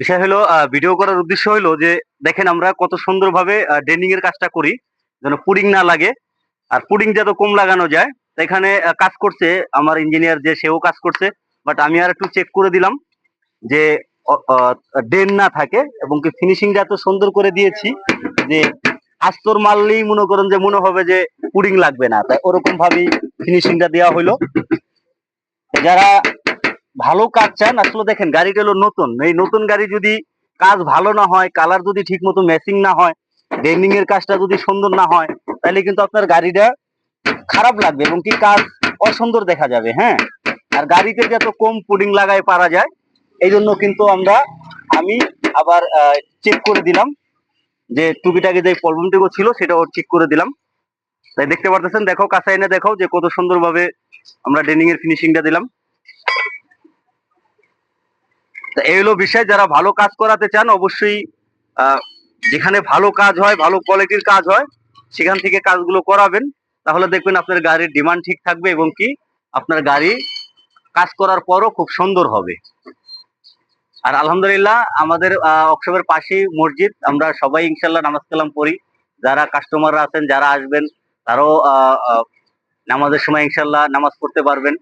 বিষয় হলো ভিডিও করার উদ্দেশ্য হলো যে, দেখেন আমরা কত সুন্দরভাবে ডেনিং এর কাজটা করি, যেন পুডিং না লাগে। আর পুডিং যত কম লাগানো যায়, এখানে কাজ করছে আমার ইঞ্জিনিয়ার যে, সেও কাজ করছে। বাট আমি আর একটু চেক করে দিলাম যে ডেন না থাকে এবং কি ফিনিশিংটা এত সুন্দর করে দিয়েছি যে আস্তর মারলেই মনে করেন যে মনে হবে যে পুডিং লাগবে না। তাই ওরকম ভাবেই ফিনিশিংটা দেওয়া হলো যারা ভালো কাজ চান, আসলে দেখেন গাড়িটা হলো নতুন। এই নতুন গাড়ি যদি কাজ ভালো না হয় কালার যদি ঠিক মতো ম্যাচিং না হয় বেন্ডিং এর কাজটা যদি সুন্দর না হয়, তাহলে কিন্তু আপনার গাড়িটা খারাপ লাগবে এবং কি কাজ অসুন্দর দেখা যাবে হ্যাঁ? আর গাড়িতে যত কম পুডিং লাগায় পারা যায় এই জন্য কিন্তু আমরা, আমি আবার চেক করে দিলাম। যে টুকিটাকি যে প্রবলেমটুকু ছিল সেটা সেটাও ঠিক করে দিলাম। তাই দেখতে পারতেছেন, দেখো কাছে এনে দেখো যে কত সুন্দরভাবে আমরা ডেনিং এর ফিনিশিংটা দিলাম। তা এই হলো বিষয়, যারা ভালো কাজ করাতে চান, অবশ্যই যেখানে ভালো কাজ হয়, ভালো কোয়ালিটির কাজ হয়, সেখান থেকে কাজগুলো করাবেন। তাহলে দেখবেন আপনার গাড়ির ডিমান্ড ঠিক থাকবে এবং কি, আপনার গাড়ি কাজ করার পরও খুব সুন্দর হবে। আর আলহামদুলিল্লাহ আমাদের অক্সবের পাশেই মসজিদ। আমরা সবাই ইনশাল্লাহ নামাজ কালাম পড়ি। যারা কাস্টমাররা আছেন, যারা আসবেন, তারাও নামাজের সময় ইনশাল্লাহ নামাজ পড়তে পারবেন।